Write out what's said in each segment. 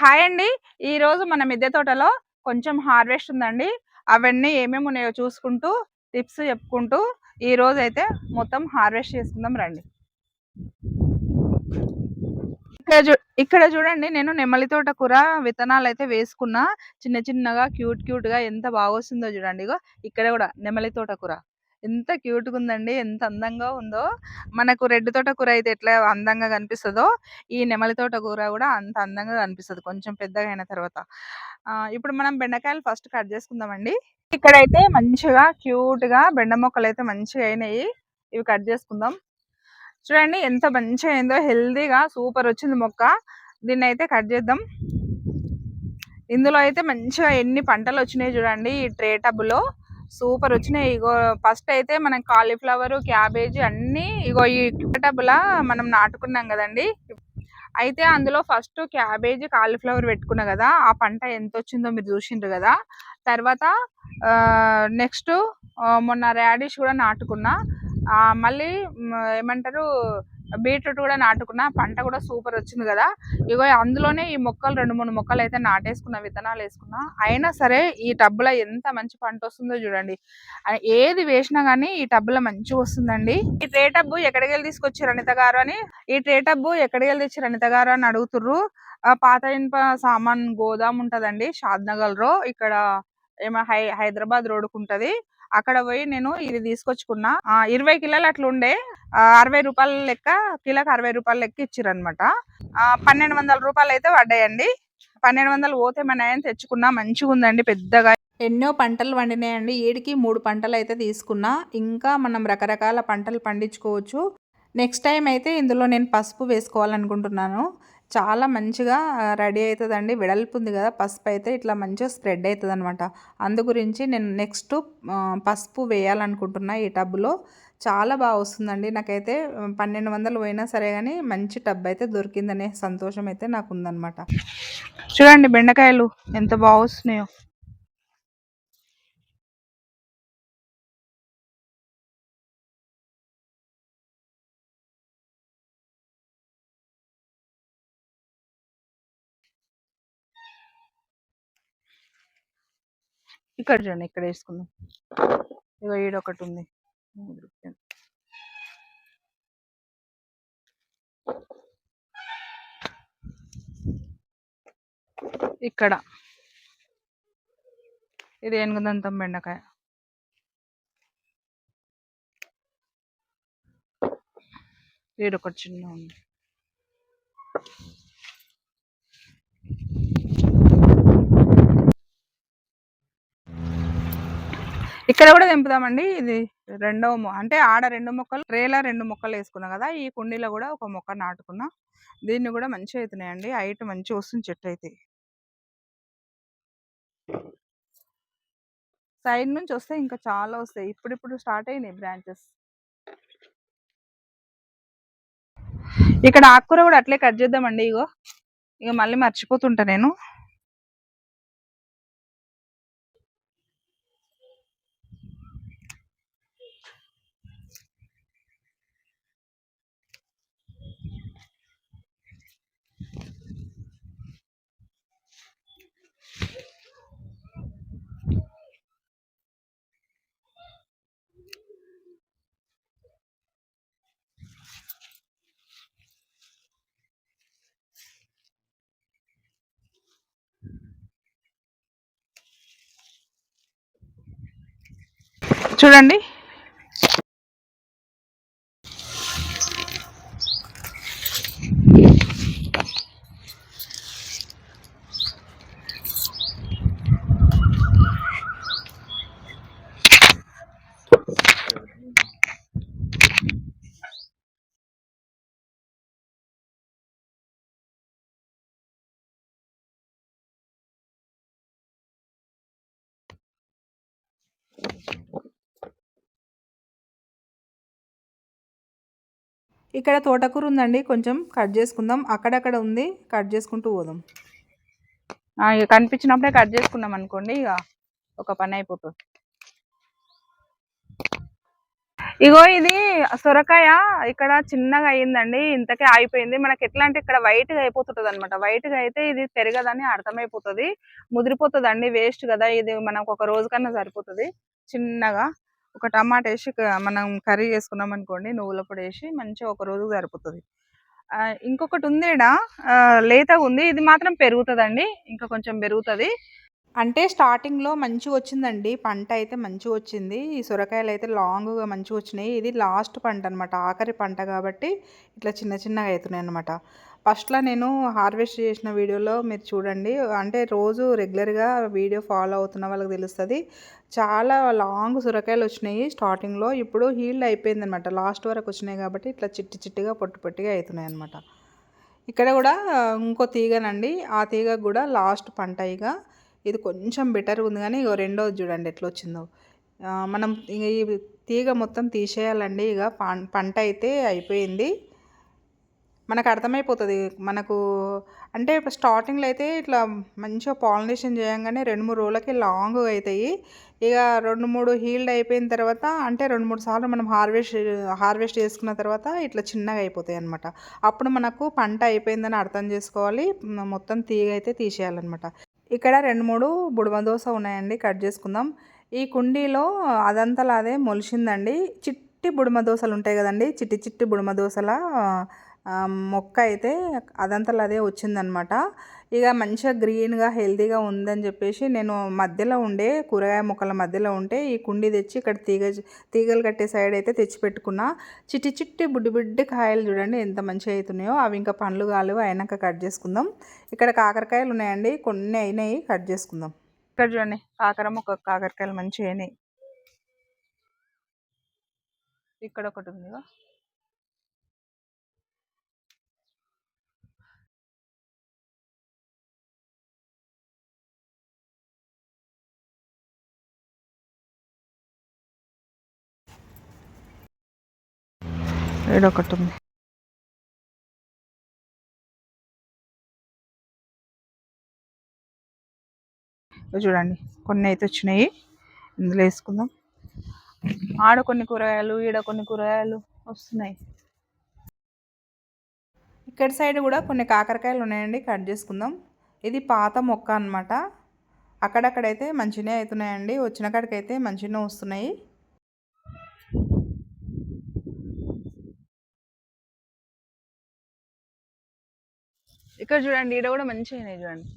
Hi అండి. ఈరోజు మన మిద్దె తోటలో కొంచెం హార్వెస్ట్ ఉందండి. అవన్నీ ఏమేమి ఉన్నాయో చూసుకుంటూ టిప్స్ చెప్పుకుంటూ ఈ అయితే మొత్తం హార్వెస్ట్ చేసుకుందాం రండి. ఇక్కడ చూ ఇక్కడ చూడండి నేను నెమలి తోట కూర విత్తనాలు అయితే వేసుకున్నా. చిన్న చిన్నగా క్యూట్ క్యూట్గా ఎంత బాగా వస్తుందో చూడండి ఇగో. ఇక్కడ కూడా నెమలి తోట కూర. ఎంత క్యూట్గా ఉందండి ఎంత అందంగా ఉందో. మనకు రెడ్ తోట కూర అయితే ఎట్లా అందంగా కనిపిస్తుందో ఈ నెమలి తోట కూర కూడా అంత అందంగా కనిపిస్తుంది కొంచెం పెద్దగా అయిన తర్వాత. ఆ, ఇప్పుడు మనం బెండకాయలు ఫస్ట్ కట్ చేసుకుందామండి. ఇక్కడైతే మంచిగా క్యూట్గా బెండ మొక్కలు అయితే మంచిగా అయినాయి. ఇవి కట్ చేసుకుందాం. చూడండి ఎంత మంచిగా అయిందో హెల్దీగా సూపర్ వచ్చింది మొక్క. దీన్ని అయితే కట్ చేద్దాం. ఇందులో అయితే మంచిగా ఎన్ని పంటలు వచ్చినాయి చూడండి ఈ ట్రే టబ్లో సూపర్ వచ్చినాయి. ఇగో ఫస్ట్ అయితే మనం కాలీఫ్లవర్ క్యాబేజీ అన్ని ఇగో ఈ టబ్లా మనం నాటుకున్నాం కదండి. అయితే అందులో ఫస్ట్ క్యాబేజీ కాలీఫ్లవర్ పెట్టుకున్నా కదా ఆ పంట ఎంత వచ్చిందో మీరు చూసిండ్రు కదా. తర్వాత నెక్స్ట్ మొన్న రాడిష్ కూడా నాటుకున్నా. మళ్ళీ ఏమంటారు బీట్రూట్ కూడా నాటుకున్న పంట కూడా సూపర్ వచ్చింది కదా. ఇగో అందులోనే ఈ మొక్కలు రెండు మూడు మొక్కలు అయితే నాటేసుకున్నా విత్తనాలు వేసుకున్నా అయినా సరే ఈ టబ్బులో ఎంత మంచి పంట వస్తుందో చూడండి. ఏది వేసినా కానీ ఈ టబ్బులో మంచిగా వస్తుందండి. ఈ ట్రే టబ్బు ఎక్కడికి వెళ్ళి తీసుకొచ్చారు అనిత గారు అని? ఈ ట్రే టబ్బు ఎక్కడికి వెళ్ళి తెచ్చారు అనిత గారు అని అడుగుతుర్రు. ఆ, పాత ఇనుప సామాన్ గోదాం ఉంటదండి షాద్ నగర్లో ఇక్కడ ఏమో హై హైదరాబాద్ రోడ్కు ఉంటది. అక్కడ పోయి నేను ఇది తీసుకొచ్చుకున్నా. ఇరవై కిలోలు అట్లా ఉండే అరవై రూపాయల లెక్క కిలోకి అరవై రూపాయల లెక్క ఇచ్చిరనమాట అనమాట పన్నెండు వందల రూపాయలు అయితే పడ్డాయండి. పన్నెండు వందలు పోతే మన ఆయన తెచ్చుకున్నా మంచిగా ఉందండి పెద్దగా. ఎన్నో పంటలు పండినాయండి. ఏడికి మూడు పంటలు అయితే తీసుకున్నా. ఇంకా మనం రకరకాల పంటలు పండించుకోవచ్చు. నెక్స్ట్ టైం అయితే ఇందులో నేను పసుపు వేసుకోవాలనుకుంటున్నాను. చాలా మంచిగా రెడీ అవుతుందండి వెడల్పు ఉంది కదా పసుపు అయితే ఇట్లా మంచిగా స్ప్రెడ్ అవుతుంది అనమాట అందు గురించి నేను నెక్స్ట్ పసుపు వేయాలనుకుంటున్నా ఈ టబ్లో. చాలా బాగా వస్తుందండి. నాకైతే పన్నెండు వందలు పోయినా సరే కానీ మంచి టబ్ అయితే దొరికిందనే సంతోషం అయితే నాకు ఉందన్నమాట చూడండి బెండకాయలు ఎంత బాగా వస్తున్నాయో. ఇక్కడ చూడండి ఇక్కడ వేసుకుందాం. ఇగో ఈడొకటి ఉంది ఇక్కడ. ఇది ఏనుగుదంతం బెండకాయ. ఈడొకటి చిన్న ఉంది ఇక్కడ కూడా తెంపుదామండి. ఇది రెండవ మొ- అంటే ఆడ రెండు మొక్కలు ట్రేలా రెండు మొక్కలు వేసుకున్నాం కదా ఈ కుండీలో కూడా ఒక మొక్క నాటుకున్నా. దీన్ని కూడా మంచిగా అవుతున్నాయండి హైట్ మంచిగా వస్తుంది చెట్టు అయితే. సైడ్ నుంచి వస్తే ఇంకా చాలా వస్తాయి. ఇప్పుడిప్పుడు స్టార్ట్ అయినాయి బ్రాంచెస్. ఇక్కడ ఆకుకూర కూడా అట్లే కట్ చేద్దామండి ఇగో. ఇక మళ్ళీ మర్చిపోతుంటా నేను. చూడండి. ఇక్కడ తోటకూర ఉందండి. కొంచెం కట్ చేసుకుందాం. అక్కడక్కడ ఉంది. కట్ చేసుకుంటూ పోదాం. ఆ, ఇక కనిపించినప్పుడే కట్ చేసుకున్నాం అనుకోండి. ఇక ఒక పని అయిపోతుంది. ఇగో ఇది సొరకాయ ఇక్కడ చిన్నగా అయ్యిందండి ఇంతకే అయిపోయింది మనకి ఎట్లా అంటే ఇక్కడ వైట్గా అయిపోతుంటది అనమాట వైట్గా అయితే ఇది పెరగదని అర్థమైపోతుంది. ముదిరిపోతుంది అండి వేస్ట్ కదా. ఇది మనకు ఒక రోజు కన్నా సరిపోతుంది. చిన్నగా. ఒక టమాటా వేసి మనం కర్రీ చేసుకున్నాం అనుకోండి నువ్వుల పొడి వేసి మంచిగా ఒక రోజు సరిపోతుంది. ఇంకొకటి ఉంది లేతగా ఉంది ఇది మాత్రం పెరుగుతుందండి ఇంకా కొంచెం పెరుగుతుంది. అంటే స్టార్టింగ్‌లో మంచిగా వచ్చిందండి పంట అయితే మంచిగా వచ్చింది ఈ సొరకాయలు అయితే లాంగ్‌గా మంచిగా వచ్చినాయి ఇది లాస్ట్ పంట అనమాట ఆఖరి పంట కాబట్టి ఇట్లా చిన్న చిన్నగా అవుతున్నాయి అనమాట ఫస్ట్‌లో నేను హార్వెస్ట్ చేసిన వీడియోలో మీరు చూడండి. అంటే రోజు రెగ్యులర్‌గా వీడియో ఫాలో అవుతున్న వాళ్ళకి తెలుస్తుంది. చాలా లాంగ్ సొరకాయలు వచ్చినాయి స్టార్టింగ్‌లో. ఇప్పుడు హీల్డ్ అయిపోయిందనమాట. లాస్ట్ వరకు వచ్చినాయి కాబట్టి ఇట్లా చిట్టి చిట్టిగా పొట్టు పొట్టిగా అవుతున్నాయి అనమాట ఇక్కడ కూడా ఇంకో తీగనండి. ఆ తీగ కూడా లాస్ట్ పంట ఇక. ఇది కొంచెం బెటర్ ఉంది కానీ ఇక రెండోది చూడండి ఎట్లా వచ్చిందో. మనం ఈ తీగ మొత్తం తీసేయాలండి. ఇక పంట అయితే అయిపోయింది. మనకు అర్థమైపోతుంది. మనకు అంటే స్టార్టింగ్లో అయితే ఇట్లా మంచిగా పాలినేషన్ చేయంగానే రెండు మూడు రోజులకి లాంగ్గా అవుతాయి ఇక రెండు మూడు హీల్డ్ అయిపోయిన తర్వాత అంటే రెండు మూడు సార్లు మనం హార్వెస్ట్ హార్వెస్ట్ చేసుకున్న తర్వాత ఇట్లా చిన్నగా అయిపోతాయి అనమాట అప్పుడు మనకు పంట అయిపోయిందని అర్థం చేసుకోవాలి. మొత్తం తీగ అయితే తీసేయాలన్నమాట. ఇక్కడ రెండు మూడు బుడమ దోశ ఉన్నాయండి కట్ చేసుకుందాం. ఈ కుండీలో అదంతలా అదే మొలిచిందండి చిట్టి బుడమ దోశలు ఉంటాయి కదండి చిట్టి చిట్టి బుడమ దోశల మొక్క అయితే అదంతలో అదే వచ్చిందనమాట. ఇక మంచిగా గ్రీన్గా హెల్తీగా ఉందని చెప్పేసి నేను మధ్యలో ఉండే కూరగాయ మొక్కల మధ్యలో ఉంటే ఈ కుండి తెచ్చి ఇక్కడ తీగ తీగలు కట్టే సైడ్ అయితే తెచ్చిపెట్టుకున్నా చిట్టి చిట్టి బుడ్డి బుడ్డి కాయలు చూడండి ఎంత మంచిగా అవుతున్నాయో అవి ఇంకా పండ్లు కాలేవు అయినాక కట్ చేసుకుందాం. ఇక్కడ కాకరకాయలు ఉన్నాయండి. కొన్ని అయినాయి కట్ చేసుకుందాం. ఇక్కడ చూడండి కాకర మొక్క కాకరకాయలు మంచిగా అయినాయి. ఇక్కడ ఒకటి ఉంది ఒకటి ఉంది. చూడండి కొన్ని అయితే వచ్చినాయి. ఇందులో వేసుకుందాం. ఆడ కొన్ని కూరగాయలు ఈడ కొన్ని కూరగాయలు వస్తున్నాయి. ఇక్కడ సైడ్ కూడా కొన్ని కాకరకాయలు ఉన్నాయండి కట్ చేసుకుందాం. ఇది పాత మొక్క అనమాట అక్కడక్కడైతే మంచినే అవుతున్నాయండి వచ్చిన కాడికైతే మంచినే వస్తున్నాయి. ఇక్కడ చూడండి ఈడ కూడా మంచిగా అయినాయి చూడండి.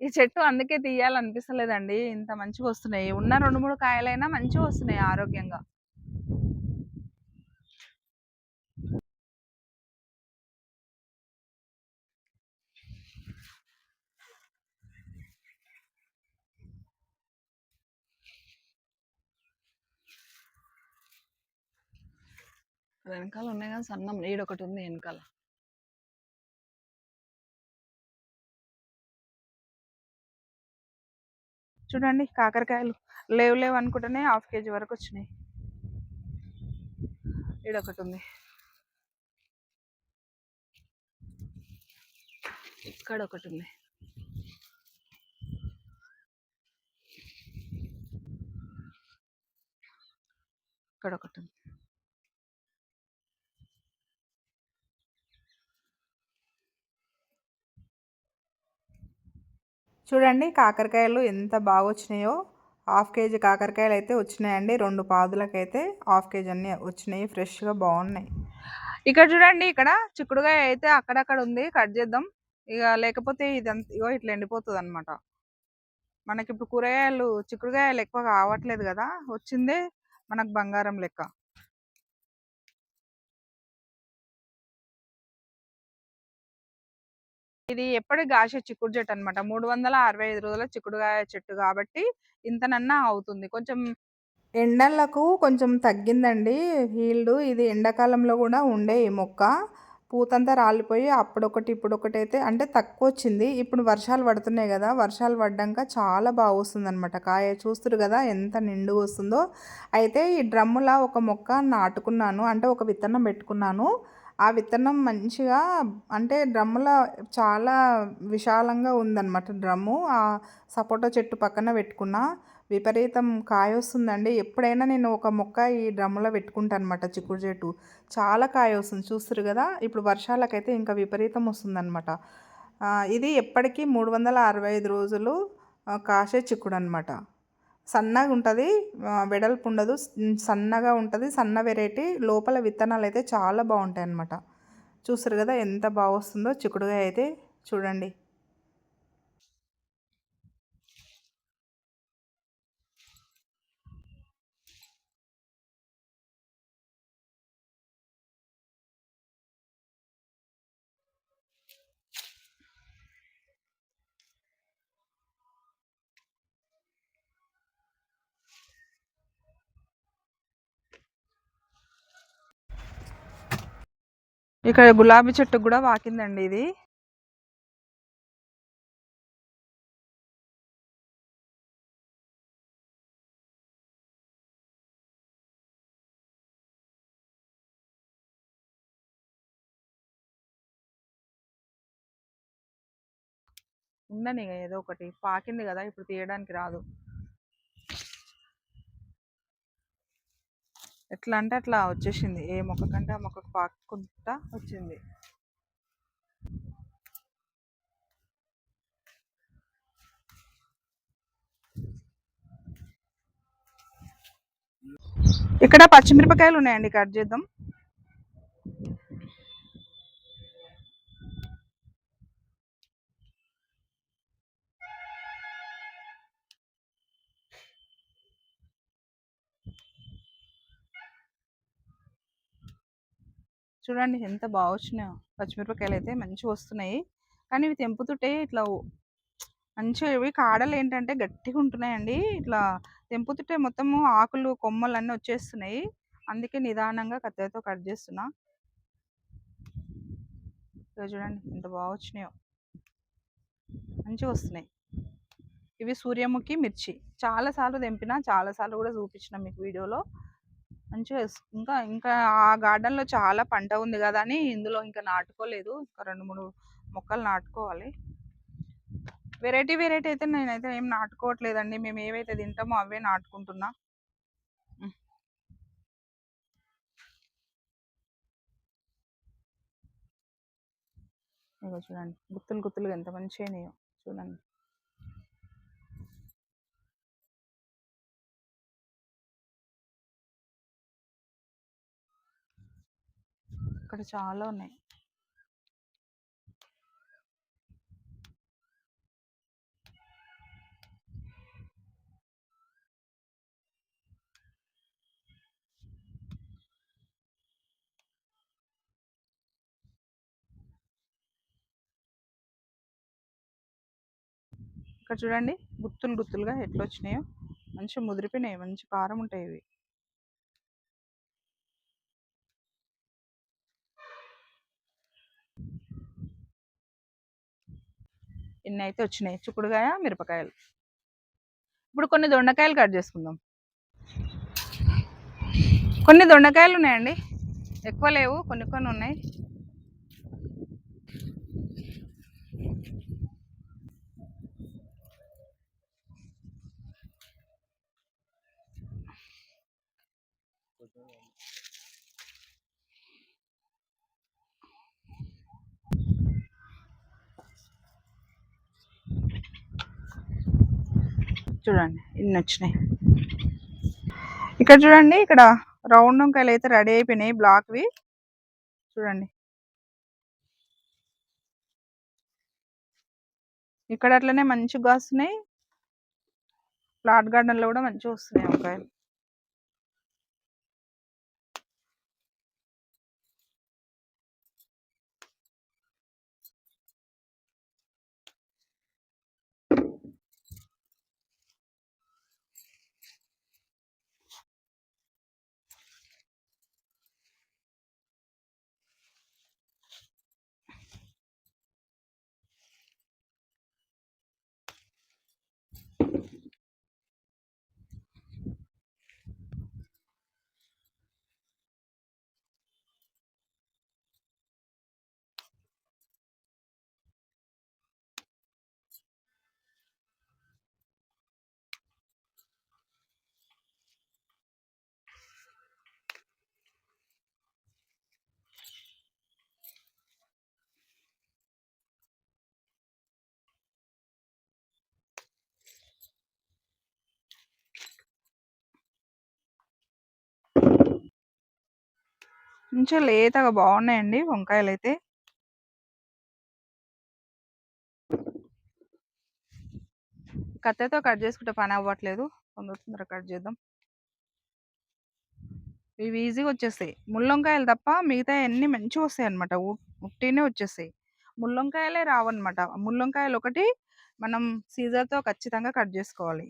ఈ చెట్టు అందుకే తీయాలనిపిస్తలేదండి. ఇంత మంచిగా వస్తున్నాయి. ఉన్న రెండు మూడు కాయలైనా మంచిగా వస్తున్నాయి ఆరోగ్యంగా. వెనకాల ఉన్నాయి కానీ సన్నం ఈడొకటి ఉంది వెనకాల. చూడండి కాకరకాయలు లేవు లేవు అనుకుంటేనే హాఫ్ కేజీ వరకు వచ్చినాయి. ఇడొకటి ఉంది. ఇక్కడ ఒకటి ఉంది. ఇక్కడ ఒకటి ఉంది. చూడండి కాకరకాయలు ఎంత బాగా వచ్చినాయో. హాఫ్ కేజీ కాకరకాయలు అయితే వచ్చినాయండి. రెండు పాదులకైతే హాఫ్ కేజీ అన్నీ వచ్చినాయి. ఫ్రెష్గా బాగున్నాయి. ఇక్కడ చూడండి ఇక్కడ చిక్కుడుకాయ అయితే అక్కడక్కడ ఉంది. కట్ చేద్దాం. ఇక లేకపోతే ఇది ఇగో ఇట్లా ఎండిపోతుంది అనమాట మనకి ఇప్పుడు కూరగాయలు చిక్కుడుకాయలు ఎక్కువ కావట్లేదు కదా. వచ్చిందే మనకు బంగారం లెక్క. ఇది ఎప్పటికి కాసే చిక్కుడు చెట్టు అనమాట మూడు వందల అరవై ఐదు రోజుల చిక్కుడుకాయ చెట్టు కాబట్టి ఇంతనన్నా అవుతుంది. కొంచెం ఎండలకు కొంచెం తగ్గిందండి. హీల్డ్ ఇది ఎండాకాలంలో కూడా ఉండే ఈ మొక్క. పూతంతా రాలిపోయి అప్పుడొకటి ఇప్పుడొకటి అయితే అంటే తక్కువ వచ్చింది ఇప్పుడు వర్షాలు పడుతున్నాయి కదా వర్షాలు పడ్డాక చాలా బాగా వస్తుంది అనమాట కాయ చూస్తురు కదా ఎంత నిండు వస్తుందో అయితే ఈ డ్రమ్ములా ఒక మొక్క నాటుకున్నాను. అంటే ఒక విత్తనం పెట్టుకున్నాను. ఆ విత్తనం మంచిగా అంటే డ్రమ్ములో చాలా విశాలంగా ఉందన్నమాట డ్రమ్ము. ఆ సపోటా చెట్టు పక్కన పెట్టుకున్న విపరీతం కాయ వస్తుందండి ఎప్పుడైనా నేను ఒక మొక్క ఈ డ్రమ్ములో పెట్టుకుంటాను అనమాట చిక్కుడు చెట్టు. చాలా కాయ వస్తుంది చూస్తారు కదా? ఇప్పుడు వర్షాలకైతే ఇంకా విపరీతం వస్తుందన్నమాట. ఇది ఎప్పటికీ మూడు వందల అరవై ఐదు రోజులు కాసే చిక్కుడు అనమాట సన్నగా ఉంటుంది వెడల్పు ఉండదు సన్నగా ఉంటుంది సన్న వెరైటీ. లోపల విత్తనాలు అయితే చాలా బాగుంటాయి అన్నమాట చూస్తారు కదా ఎంత బాగా వస్తుందో చిక్కుడుగా అయితే. చూడండి. ఇక్కడ గులాబీ చెట్టు కూడా వాకిందండి ఇది. ఉండని ఏదో ఒకటి. పాకింది కదా ఇప్పుడు తీయడానికి రాదు. ఎట్లా అంటే అట్లా వచ్చేసింది. ఏ మొక్క కంటే ఆ మొక్కకు పాక్కుంటా వచ్చింది. ఇక్కడ పచ్చిమిరపకాయలు ఉన్నాయండి కట్ చేద్దాం. చూడండి ఎంత బాగా వచ్చినాయో పచ్చిమిరపకాయలు అయితే మంచిగా వస్తున్నాయి. కానీ ఇవి తెంపుతుంటే ఇట్లా మంచిగా ఇవి కాడలు ఏంటంటే గట్టిగా ఉంటున్నాయండి. ఇట్లా తెంపుతుంటే మొత్తము ఆకులు కొమ్మలు అన్నీ వచ్చేస్తున్నాయి. అందుకే నిదానంగా కత్తెరతో కట్ చేస్తున్నా. చూడండి ఎంత బాగా వచ్చినాయో మంచిగా వస్తున్నాయి. ఇవి సూర్యముఖి మిర్చి. చాలాసార్లు తెంపిన చాలాసార్లు కూడా చూపించిన మీకు వీడియోలో. మంచిగా ఇంకా ఇంకా ఆ గార్డెన్లో చాలా పంట ఉంది కదా అని ఇందులో ఇంకా నాటుకోలేదు. ఇంకా రెండు మూడు మొక్కలు నాటుకోవాలి. వెరైటీ వెరైటీ అయితే నేనైతే ఏం నాటుకోవట్లేదండి. మేము ఏవైతే తింటామో అవే నాటుకుంటున్నా. ఇగో చూడండి. గుత్తులు గుత్తులుగా ఎంత మంచిగా చూడండి. ఇక్కడ చాలా ఉన్నాయి. ఇక్కడ చూడండి గుత్తులు గుత్తులుగా ఎట్లా వచ్చినాయో మంచి ముదిరిపోయినాయి మంచి కారం ఉంటాయి ఇవి. ఇన్ని అయితే వచ్చినాయి. చిక్కుడుకాయ మిరపకాయలు. ఇప్పుడు కొన్ని దొండకాయలు కట్ చేసుకుందాం. కొన్ని దొండకాయలు ఉన్నాయండి. ఎక్కువ లేవు కొన్ని కొన్ని ఉన్నాయి. చూడండి ఇన్ని వచ్చినాయి ఇక్కడ చూడండి ఇక్కడ రౌండ్ వంకాయలు అయితే రెడీ అయిపోయినాయి బ్లాక్వి. చూడండి. ఇక్కడ అట్లనే మంచిగా వస్తున్నాయి ఫ్లాట్ గార్డెన్లో కూడా మంచిగా వస్తున్నాయి వంకాయలు. కొంచెం లేతగా బాగున్నాయండి వంకాయలు అయితే కత్తెతో కట్ చేసుకుంటే పని అవ్వట్లేదు. తొందర తొందర కట్ చేద్దాం. ఇవి ఈజీగా వచ్చేస్తాయి. ముళ్ళొంకాయలు తప్ప మిగతా అన్నీ మంచిగా వస్తాయి అనమాట ఉట్టినే వచ్చేస్తాయి. ముళ్ళొంకాయలే రావన్నమాట. ముళ్ళొంకాయలు ఒకటి మనం సీజర్తో ఖచ్చితంగా కట్ చేసుకోవాలి.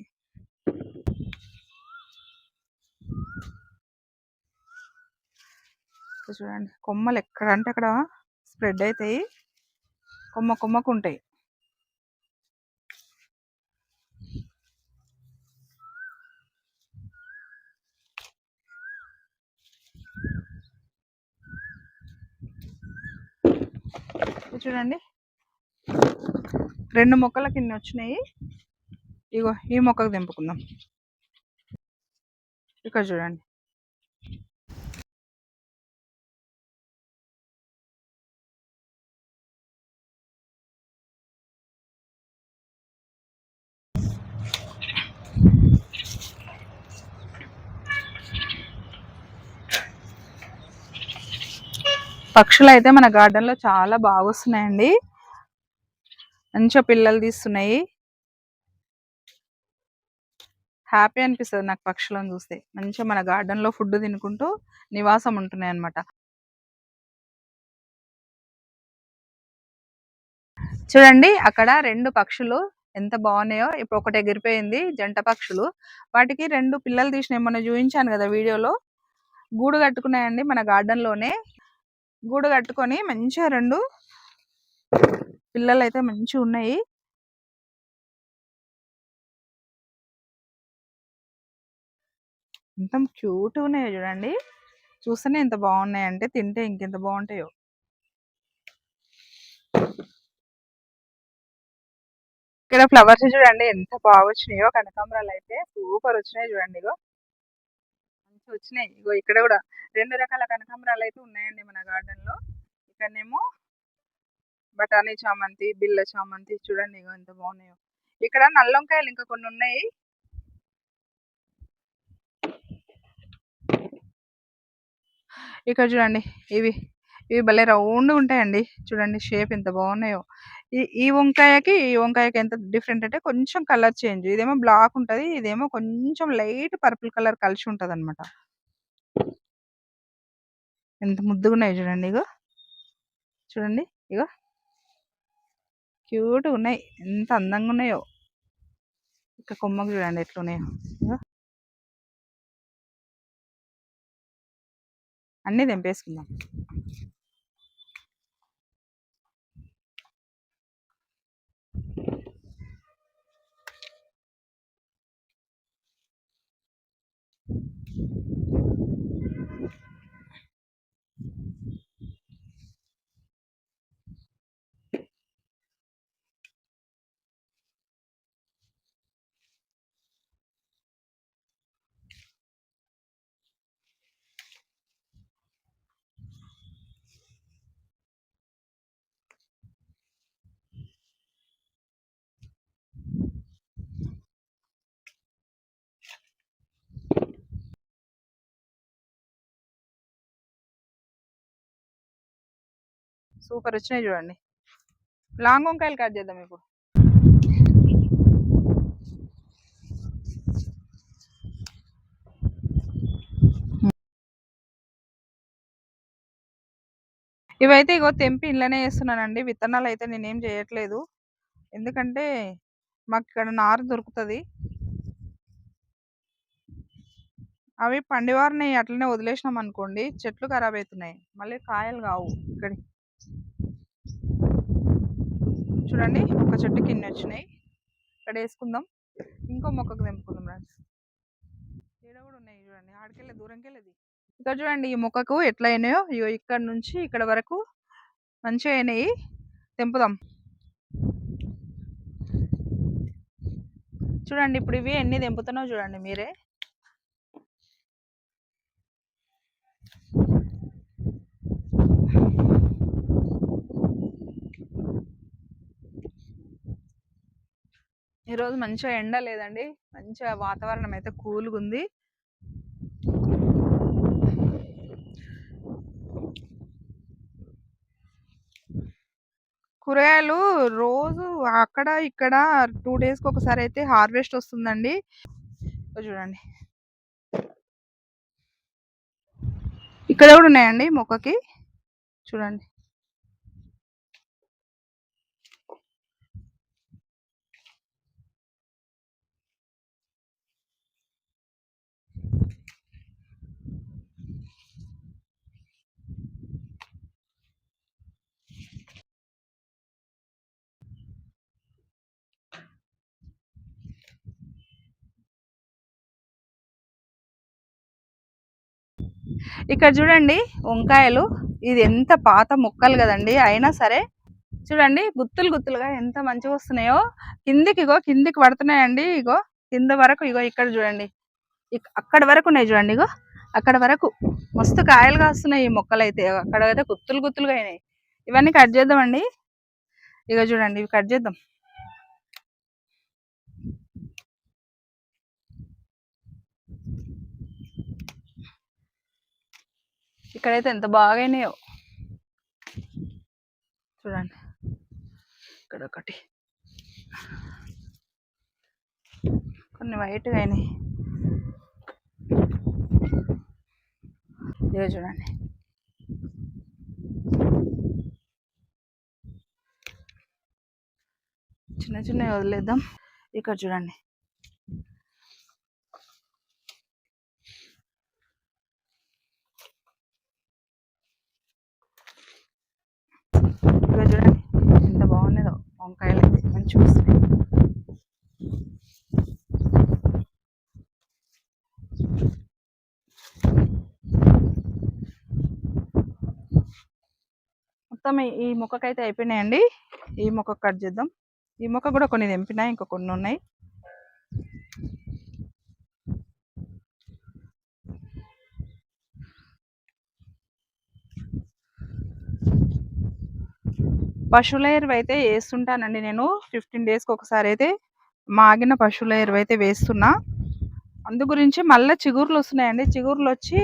చూడండి. కొమ్మలు ఎక్కడంటే అక్కడ స్ప్రెడ్ అవుతాయి కొమ్మ కొమ్మకు ఉంటాయి. చూడండి. రెండు మొక్కల కింద వచ్చినాయి. ఇగో ఈ మొక్కకు దింపుకుందాం ఇక్కడ చూడండి. పక్షులు అయితే మన గార్డెన్లో చాలా బాగా వస్తున్నాయండి మంచిగా పిల్లలు తీస్తున్నాయి. హ్యాపీ అనిపిస్తుంది నాకు పక్షులను చూస్తే. మంచిగా మన గార్డెన్లో ఫుడ్ తినుకుంటూ నివాసం ఉంటున్నాయి అనమాట చూడండి అక్కడ రెండు పక్షులు ఎంత బాగున్నాయో. ఇప్పుడు ఒకటి ఎగిరిపోయింది జంట పక్షులు. వాటికి రెండు పిల్లలు తీసినాయి మొన్న చూపించాను కదా వీడియోలో. గూడు కట్టుకున్నాయండి మన గార్డెన్లోనే గూడు కట్టుకొని మంచిగా రెండు పిల్లలు అయితే మంచిగా ఉన్నాయి. ఎంత క్యూట్ ఉన్నాయో చూడండి. చూస్తేనే ఎంత బాగున్నాయంటే తింటే ఇంకెంత బాగుంటాయో. ఇక్కడ ఫ్లవర్స్ చూడండి ఎంత బాగా వచ్చినాయో కనకాంబరాలు అయితే సూపర్ వచ్చినాయి చూడండి ఇగో. నుంచి వచ్చినాయి. ఇగో ఇక్కడ కూడా రెండు రకాల కనకాంబరాలు అయితే ఉన్నాయండి మన గార్డెన్లో ఇక్కడనేమో బఠానీ చామంతి బిల్ల చామంతి చూడండి ఇగో ఎంత బాగున్నాయో. ఇక్కడ నల్లంకాయలు ఇంకా కొన్ని ఉన్నాయి. ఇక్కడ చూడండి ఇవి. ఇవి భలే రౌండ్ ఉంటాయండి. చూడండి షేప్ ఎంత బాగున్నాయో. ఈ ఈ వంకాయకి ఈ వంకాయకి ఎంత డిఫరెంట్ అంటే కొంచెం కలర్ చేంజ్ ఇదేమో బ్లాక్ ఉంటది ఇదేమో కొంచెం లైట్ పర్పుల్ కలర్ కలిసి ఉంటది అనమాట ఎంత ముద్దుగా ఉన్నాయి చూడండి ఇగో. చూడండి ఇగో. క్యూట్ ఉన్నాయి. ఎంత అందంగా ఉన్నాయో. ఇక కొమ్మకు చూడండి ఎట్లున్నాయో ఇగో. అన్నీ తెంపేసుకుందాం. సూపర్ వచ్చినాయి చూడండి. లాంగ్ వంకాయలు కట్ చేద్దాం ఇప్పుడు. ఇవైతే ఇగో తెంపి ఇంట్లోనే చేస్తున్నానండి. విత్తనాలు అయితే నేనేం చేయట్లేదు. ఎందుకంటే మాకు ఇక్కడ నారు దొరుకుతుంది. అవి పండివారిని అట్లనే వదిలేసినాం అనుకోండి చెట్లు ఖరాబ్ అవుతున్నాయి మళ్ళీ కాయలు కావు ఇక్కడి చూడండి ఒక చెట్టు కింద వచ్చినాయి. ఇక్కడ వేసుకుందాం. ఇంకో మొక్కకు తెంపుకుందాం రండి ఈడ కూడా ఉన్నాయి చూడండి ఆడికెళ్ళే దూరంకి వెళ్ళేది ఇక్కడ చూడండి ఈ మొక్కకు ఎట్లా అయినాయో ఇగో ఇక్కడ నుంచి ఇక్కడ వరకు మంచిగా అయినాయి. తెంపుదాం. చూడండి ఇప్పుడు ఇవి ఎన్ని తెంపుతున్నావు చూడండి మీరే. ఈరోజు మంచిగా ఎండ లేదండి. మంచిగా వాతావరణం అయితే కూల్గా ఉంది. కూరగాయలు రోజు అక్కడ ఇక్కడ టూ డేస్కి ఒకసారి అయితే హార్వెస్ట్ వస్తుందండి. చూడండి. ఇక్కడ కూడా ఉన్నాయండి మొక్కకి. చూడండి. ఇక్కడ చూడండి వంకాయలు. ఇది ఎంత పాత మొక్కలు కదండి అయినా సరే చూడండి గుత్తులు గుత్తులుగా ఎంత మంచిగా వస్తున్నాయో కిందికి ఇగో కిందికి పడుతున్నాయండి. ఇగో కింద వరకు ఇగో ఇక్కడ చూడండి. అక్కడ వరకు ఉన్నాయి చూడండి. ఇగో అక్కడ వరకు మస్తు కాయలుగా వస్తున్నాయి ఈ అక్కడ అయితే గుత్తులు గుత్తులుగా అయినాయి. ఇవన్నీ కట్ చేద్దామండి. ఇగో చూడండి ఇవి కట్ చేద్దాం. ఇక్కడైతే ఎంత బాగయినాయో. చూడండి. ఇక్కడ ఒకటి కొన్ని వైట్‌గా అయినాయి. ఇగో చూడండి. చిన్న చిన్నవి వదిలేద్దాం. ఇక్కడ చూడండి. ఇగో చూడండి. ఎంత వంకాయలు మంచి మంచిగొస్తున్నాయి. మొత్తం ఈ మొక్కకైతే అయిపోయినాయండి. ఈ మొక్క కట్ చేద్దాం. ఈ మొక్క కూడా కొన్ని తెంపినాయి ఇంకా కొన్ని ఉన్నాయి. పశువుల ఎరువైతే వేస్తుంటానండి నేను. 15 డేస్‌కి ఒకసారి అయితే మాగిన పశువుల ఎరువైతే వేస్తున్నా. అందు గురించి మళ్ళీ చిగుర్లు వస్తున్నాయండి. చిగుర్లొచ్చి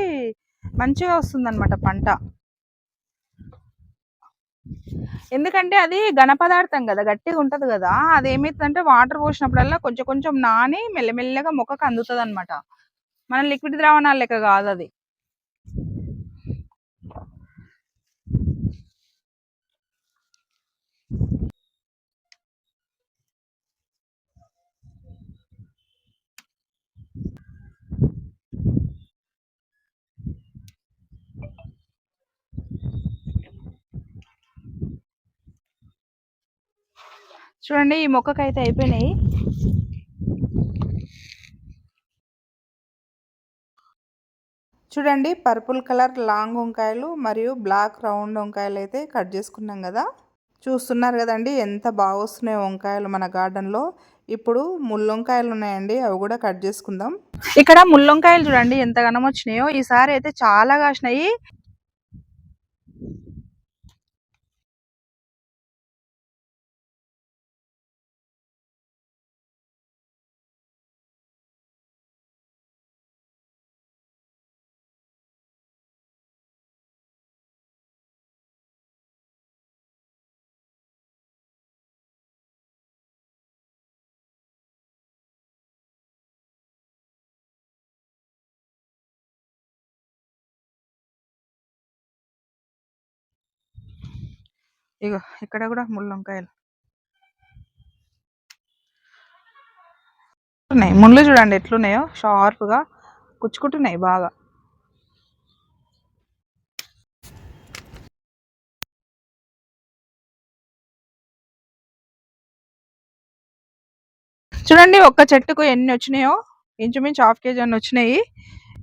మంచిగా వస్తుందన్నమాట పంట. ఎందుకంటే అది ఘన పదార్థం కదా గట్టిగా ఉంటది అది ఏమవుతుందంటే వాటర్ పోసినప్పుడల్లా కొంచెం కొంచెం నాని మెల్లమెల్లగా మొక్కకు అందుతుంది అనమాట మన లిక్విడ్ ద్రావణాలు లెక్క అది చూడండి ఈ మొక్కకైతే అయిపోయినాయి. చూడండి పర్పుల్ కలర్ లాంగ్ వంకాయలు మరియు బ్లాక్ రౌండ్ వంకాయలు అయితే కట్ చేసుకున్నాం కదా చూస్తున్నారు కదండి ఎంత బాగా వస్తున్నాయి వంకాయలు మన గార్డెన్‌లో. ఇప్పుడు ముల్లొంకాయలు ఉన్నాయండి. అవి కూడా కట్ చేసుకుందాం. ఇక్కడ ముల్లొంకాయలు చూడండి ఎంత ఘనమొచ్చినాయో. ఈసారి అయితే చాలా కాసినాయి. ఇగో ఇక్కడ కూడా ముళ్ళు వంకాయలు ఉన్నాయి. ముళ్ళు చూడండి ఎట్లున్నాయో షార్ప్‌గా కుచ్చుకుంటున్నాయి బాగా. చూడండి ఒక్క చెట్టుకు ఎన్ని వచ్చినాయో ఇంచుమించు హాఫ్ కేజీ అన్ని వచ్చినాయి.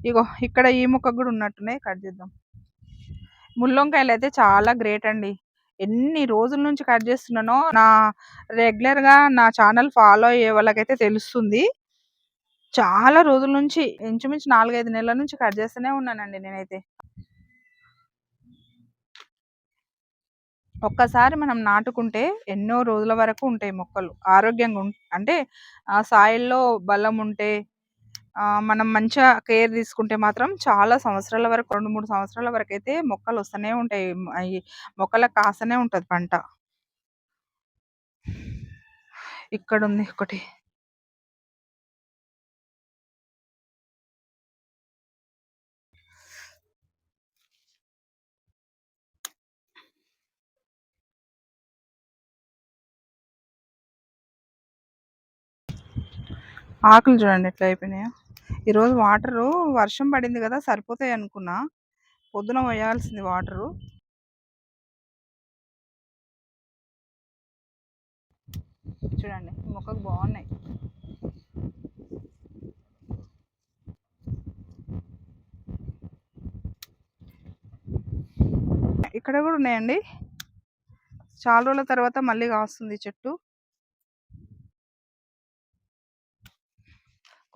ఇగో ఇక్కడ ఈ ముక్క కూడా ఉన్నట్టున్నాయి. కట్ చేద్దాం. అయితే చాలా గ్రేట్ అండి. ఎన్ని రోజుల నుంచి కట్ చేస్తున్నానో నా రెగ్యులర్‌గా నా ఛానల్ ఫాలో అయ్యే వాళ్ళకైతే తెలుస్తుంది. చాలా రోజుల నుంచి ఇంచుమించు 4, 5 నెలల నుంచి కట్ చేస్తూనే ఉన్నానండి నేనైతే. ఒక్కసారి మనం నాటుకుంటే ఎన్నో రోజుల వరకు ఉంటాయి మొక్కలు. ఆరోగ్యంగా ఉం అంటే ఆ సాయిల్‌లో బలం ఉంటే ఆహ్, మనం మంచిగా కేర్ తీసుకుంటే మాత్రం చాలా సంవత్సరాల వరకు 2, 3 సంవత్సరాల వరకైతే మొక్కలు వస్తూనే ఉంటాయి. అయి మొక్కలకు కాస్తనే ఉంటది పంట. ఇక్కడ ఉంది ఒకటి ఆకులు చూడండి ఎట్లా అయిపోయినాయో ఈరోజు వాటరు వర్షం పడింది కదా సరిపోతాయి అనుకున్నా. పొద్దున పోయాల్సింది వాటరు. చూడండి మొక్కకు బాగున్నాయి. ఇక్కడ కూడా ఉన్నాయండి. చాలా రోజుల తర్వాత మళ్ళీ కాస్తుంది చెట్టు.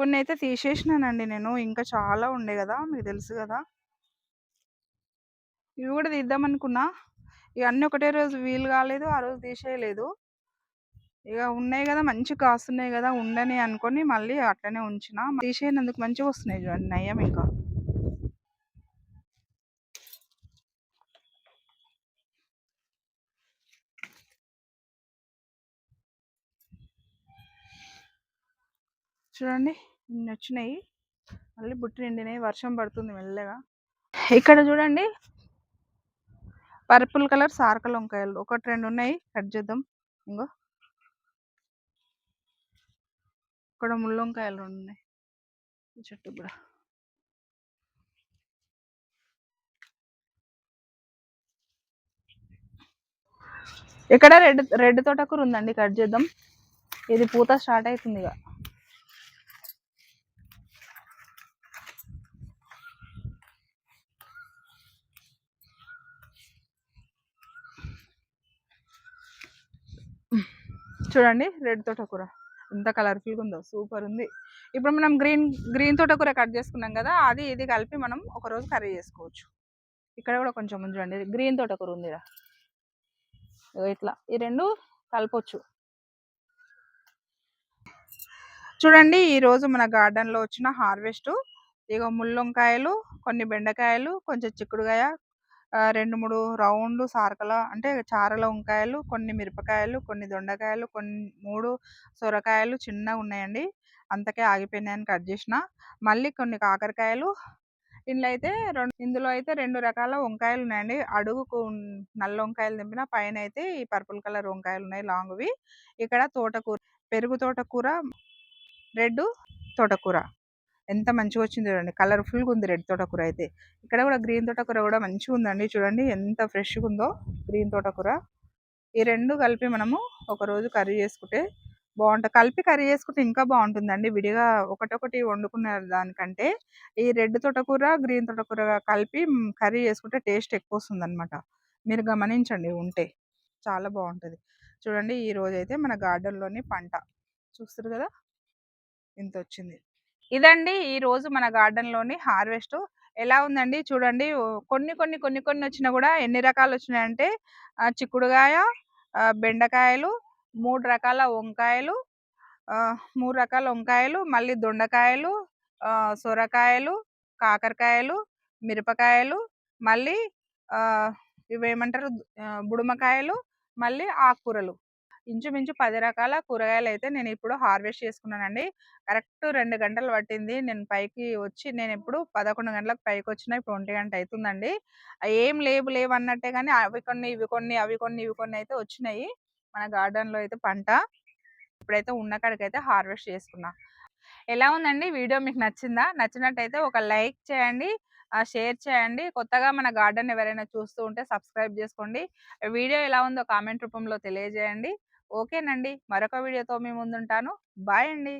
కొన్ని అయితే తీసేసినానండి నేను. ఇంకా చాలా ఉండే కదా మీకు తెలుసు కదా. ఇవి కూడా తీద్దాం అనుకున్నా ఇవన్నీ ఒకటే రోజు వీలు కాలేదు ఆ రోజు తీసేయలేదు. ఇక ఉన్నాయి కదా మంచి కాస్తున్నాయి కదా ఉండని అనుకొని మళ్ళీ అట్లనే ఉంచిన. తీసేయనందుకు మంచిగా వస్తున్నాయి చూడండి నయ్యం ఇంకా. చూడండి. నచ్చినాయి. మళ్ళీ బుట్టి నిండినాయి. వర్షం పడుతుంది మెల్లగా. ఇక్కడ చూడండి. పర్పుల్ కలర్ సార్కల్ వంకాయలు ఒకటి రెండు ఉన్నాయి. కట్ చేద్దాం. ఇంకో ఇక్కడ ముళ్ళొంకాయలు రెండు ఉన్నాయి. చెట్టు కూడా. ఇక్కడ రెడ్ రెడ్ తోటకూర ఉందండి. కట్ చేద్దాం. ఇది పూత స్టార్ట్ అవుతుంది ఇక చూడండి రెడ్ తోటకూర ఎంత కలర్ఫుల్గా ఉందో సూపర్ ఉంది. ఇప్పుడు మనం గ్రీన్ గ్రీన్ తోటకూర కట్ చేసుకున్నాం కదా అది ఇది కలిపి మనం ఒకరోజు కర్రీ చేసుకోవచ్చు. ఇక్కడ కూడా కొంచెం ఉంది చూడండి గ్రీన్ తోటకూర ఉంది ఇట్లా ఈ రెండు కలపొచ్చు. చూడండి ఈరోజు మన గార్డెన్లో వచ్చిన హార్వెస్ట్ ఇక ముల్లొంకాయలు కొన్ని బెండకాయలు కొంచెం చిక్కుడుకాయ రెండు మూడు రౌండ్ సారకల అంటే చారల వంకాయలు కొన్ని మిరపకాయలు కొన్ని దొండకాయలు కొన్ని మూడు సొరకాయలు చిన్నగా ఉన్నాయండి. అంతకే ఆగిపోయినాయని కట్ చేసిన. మళ్ళీ కొన్ని కాకరకాయలు ఇందులో అయితే రెండు ఇందులో అయితే రెండు రకాల వంకాయలు ఉన్నాయండి. అడుగుకు నల్ల వంకాయలు దింపిన పైన అయితే ఈ పర్పుల్ కలర్ వంకాయలు ఉన్నాయి లాంగ్వి. ఇక్కడ తోటకూర పెరుగు తోటకూర రెడ్ తోటకూర. ఎంత మంచిగా వచ్చింది చూడండి. కలర్ఫుల్గా ఉంది రెడ్ తోటకూర అయితే. ఇక్కడ కూడా గ్రీన్ తోటకూర కూడా మంచిగా ఉందండి. చూడండి ఎంత ఫ్రెష్గా ఉందో గ్రీన్ తోటకూర. ఈ రెండు కలిపి మనము ఒకరోజు కర్రీ చేసుకుంటే బాగుంటుంది. కలిపి కర్రీ చేసుకుంటే ఇంకా బాగుంటుందండి. విడిగా ఒకటొకటి వండుకున్న దానికంటే ఈ రెడ్ తోటకూర గ్రీన్ తోటకూర కలిపి కర్రీ చేసుకుంటే టేస్ట్ ఎక్కువ వస్తుందన్నమాట. మీరు గమనించండి ఉంటే. చాలా బాగుంటుంది. చూడండి ఈ రోజైతే అయితే మన గార్డెన్లోని పంట. చూస్తారు కదా? ఇంత వచ్చింది. ఇదండి ఈ రోజు మన గార్డెన్లోని హార్వెస్ట్. ఎలా ఉందండి చూడండి కొన్ని కొన్ని కొన్ని కొన్ని వచ్చినా కూడా ఎన్ని రకాలు వచ్చినాయంటే చిక్కుడుగాయ బెండకాయలు మూడు రకాల వంకాయలు మూడు రకాల వంకాయలు మళ్ళీ దొండకాయలు సొరకాయలు కాకరకాయలు మిరపకాయలు మళ్ళీ ఇవేమంటారు బుడమకాయలు మళ్ళీ ఆకుకూరలు. ఇంచుమించు పది రకాల కూరగాయలు అయితే నేను ఇప్పుడు హార్వెస్ట్ చేసుకున్నానండి. కరెక్ట్ రెండు గంటలు పట్టింది. నేను పైకి వచ్చి నేను ఎప్పుడు పదకొండు గంటలకు పైకి వచ్చిన ఇప్పుడు ఒంటి గంట అవుతుందండి ఏం లేవు లేవు అన్నట్టే కానీ అవి కొన్ని ఇవి కొన్ని అవి కొన్ని ఇవి కొన్ని అయితే వచ్చినాయి. మన గార్డెన్లో అయితే పంట ఇప్పుడైతే ఉన్న కాడికైతే హార్వెస్ట్ చేసుకున్నా. ఎలా ఉందండి? వీడియో మీకు నచ్చిందా? నచ్చినట్టయితే ఒక లైక్ చేయండి. షేర్ చేయండి. కొత్తగా మన గార్డెన్ ఎవరైనా చూస్తూ ఉంటే సబ్స్క్రైబ్ చేసుకోండి. వీడియో ఎలా ఉందో కామెంట్ రూపంలో తెలియజేయండి. ఓకేనండి. మరొక వీడియోతో మీ ముందుంటాను. బాయ్ అండి